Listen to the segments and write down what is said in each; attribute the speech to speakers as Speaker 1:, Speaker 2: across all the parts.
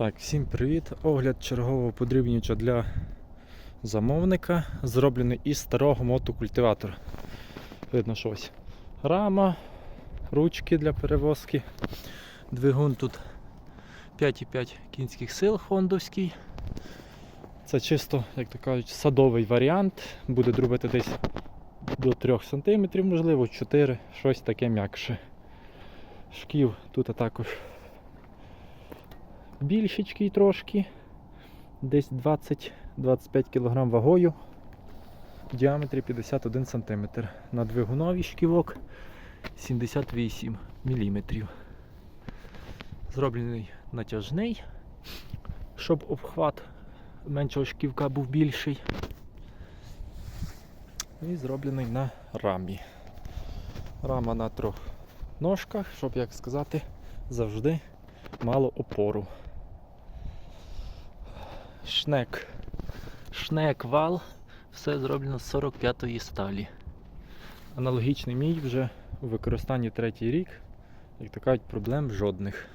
Speaker 1: Так, всім привіт! Огляд чергового подрібнювача для замовника, зроблений із старого мотокультиватора. Видно, що ось рама, ручки для перевозки. Двигун тут 5,5 кінських сил хондовський. Це чисто, як то кажуть, садовий варіант. Буде дробити десь до 3 см, можливо, 4, щось таке м'якше. Шків тут також більшечкий трошки, десь 20-25 кг вагою, в діаметрі 51 см. На двигуновий шківок 78 мм. Зроблений натяжний, щоб обхват меншого шківка був більший. І зроблений на рамі. Рама на трьох ножках, щоб, як сказати, завжди мало опору. Шнек. Шнек вал. Все зроблено з 45-ї сталі. Аналогічний мій вже у використанні третій рік. Як то кажуть, проблем жодних.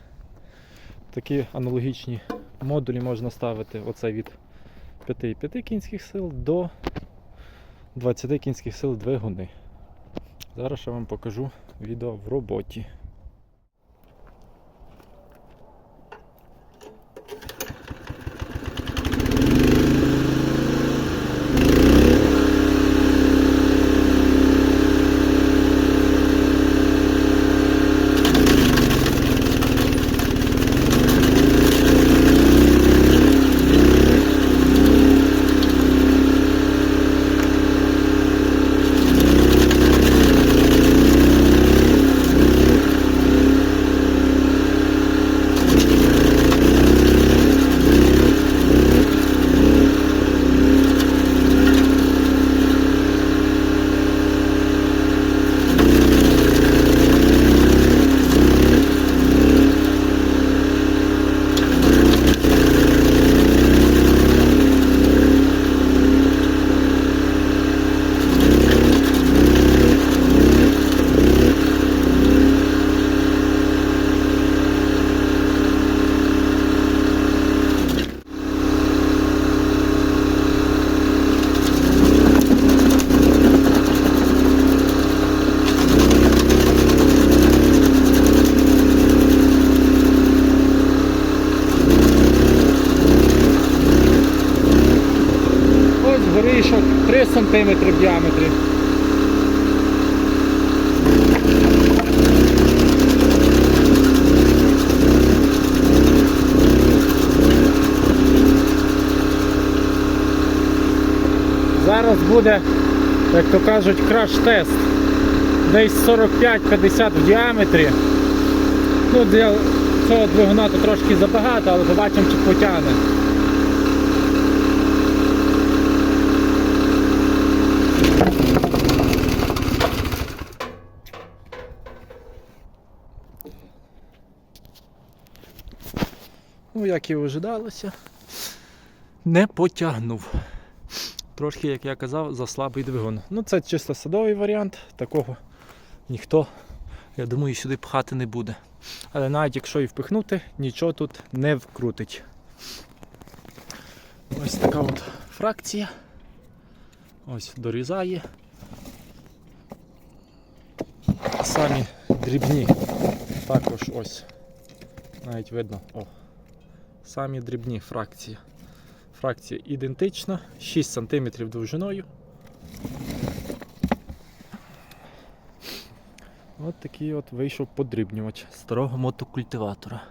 Speaker 1: Такі аналогічні модулі можна ставити оце від 5,5 кінських сил до 20 кінських сил двигуни. Зараз я вам покажу відео в роботі. Ось горішок 3 см в діаметрі. Зараз буде, як то кажуть, краш-тест. Десь 45-50 в діаметрі. Ну, для цього двигуна то трошки забагато, але побачимо, чи потягне. Ну, як і ожидалося, не потягнув. Трошки, як я казав, за слабий двигун. Ну, це чисто садовий варіант, такого ніхто, я думаю, сюди пхати не буде. Але навіть якщо і впихнути, нічого тут не вкрутить. Ось така от фракція. Ось дорізає. Самі дрібні. Також ось. Навіть видно. О. Самі дрібні фракції. Фракція ідентична, 6 см довжиною. От такий от вийшов подрібнювач старого мотокультиватора.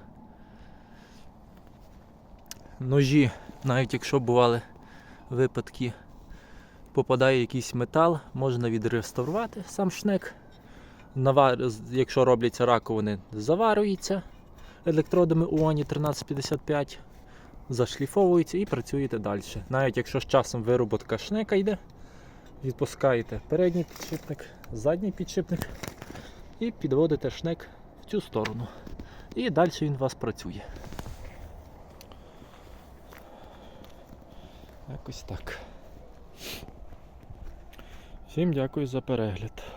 Speaker 1: Ножі, навіть якщо бували випадки, попадає якийсь метал, можна відреставрувати сам шнек. Якщо робляться раковини, заварюється електродами УОНі 1355, зашліфовується і працюєте далі. Навіть якщо з часом вироботка шнека йде, відпускаєте передній підшипник, задній підшипник і підводите шнек в цю сторону. І далі він у вас працює. Якось так. Всім дякую за перегляд.